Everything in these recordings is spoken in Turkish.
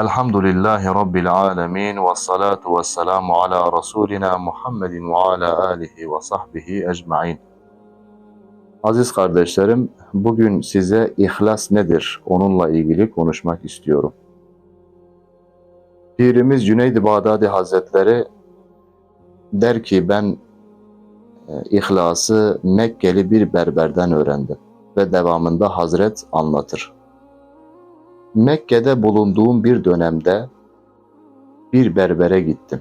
Elhamdülillahi Rabbil alemin ve salatu ve selamu ala Resulina Muhammedin ve ala alihi ve sahbihi ecmain. Aziz kardeşlerim, bugün size ihlas nedir onunla ilgili konuşmak istiyorum. Pirimiz Cüneyd-i Bağdadi Hazretleri der ki ben e, ihlası Mekkeli bir berberden öğrendim ve devamında Hazret anlatır. Mekke'de bulunduğum bir dönemde bir berbere gittim.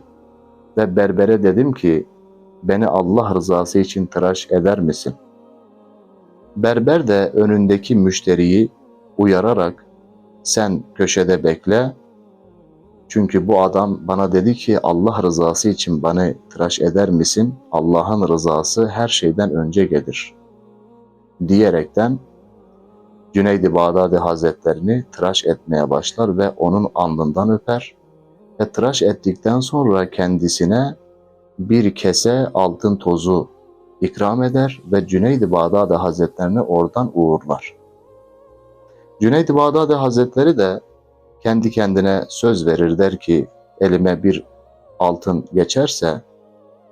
Ve berbere dedim ki beni Allah rızası için tıraş eder misin? Berber de önündeki müşteriyi uyararak sen köşede bekle. Çünkü bu adam bana dedi ki Allah rızası için bana tıraş eder misin? Allah'ın rızası her şeyden önce gelir. Diyerekten Cüneyd-i Bağdadi Hazretlerini tıraş etmeye başlar ve onun alnından öper ve tıraş ettikten sonra kendisine bir kese altın tozu ikram eder ve Cüneyd-i Bağdadi Hazretlerini oradan uğurlar. Cüneyd-i Bağdadi Hazretleri de kendi kendine söz verir der ki elime bir altın geçerse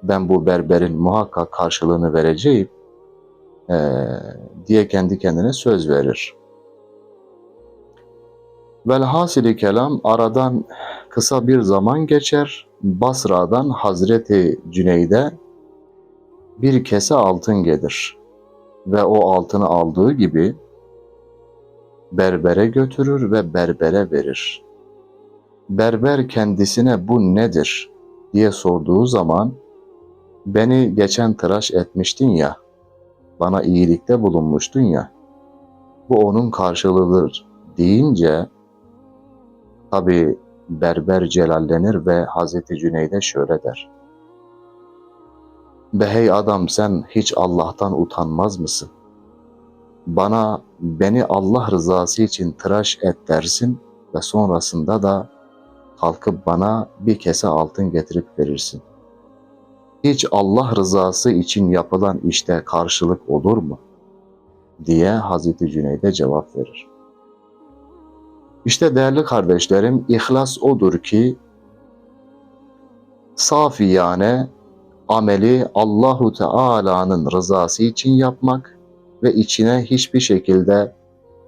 ben bu berberin muhakkak karşılığını vereceğim e, diye kendi kendine söz verir. Velhasili kelam aradan kısa bir zaman geçer. Basra'dan Hazreti Cüneyd'e bir kese altın gelir. Ve o altını aldığı gibi berbere götürür ve berbere verir. Berber kendisine bu nedir diye sorduğu zaman beni geçen tıraş etmiştin ya, bana iyilikte bulunmuştun ya, bu onun karşılığıdır deyince tabi berber celallenir ve Hazreti Cüneyd'e şöyle der. Be hey adam sen hiç Allah'tan utanmaz mısın? Bana beni Allah rızası için tıraş et dersin ve sonrasında da kalkıp bana bir kese altın getirip verirsin. Hiç Allah rızası için yapılan işte karşılık olur mu? diye Hazreti Cüneyd'e cevap verir. İşte değerli kardeşlerim, ihlas odur ki safiyane ameli Allahu Teala'nın rızası için yapmak ve içine hiçbir şekilde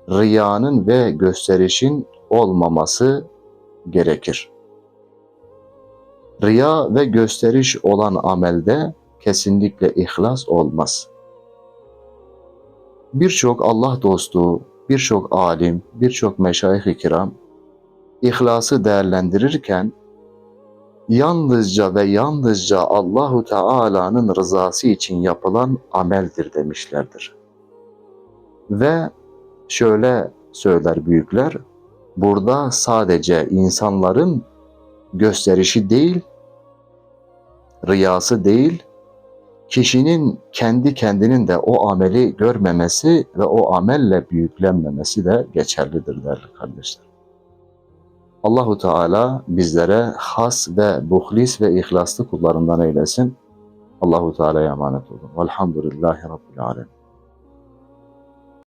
riyanın ve gösterişin olmaması gerekir. Riya ve gösteriş olan amelde kesinlikle ihlas olmaz. Birçok Allah dostu, birçok alim, birçok meşayih-i kiram ihlası değerlendirirken yalnızca ve yalnızca Allahu Teala'nın rızası için yapılan ameldir demişlerdir. Ve şöyle söyler büyükler, burada sadece insanların gösterişi değil, riyası değil, kişinin kendi kendinin de o ameli görmemesi ve o amelle büyüklenmemesi de geçerlidir değerli kardeşler. Allahu Teala bizlere has ve buhlis ve ihlaslı kullarından eylesin. Allahu Teala'ya emanet olun. Velhamdülillahi Rabbil Alemin.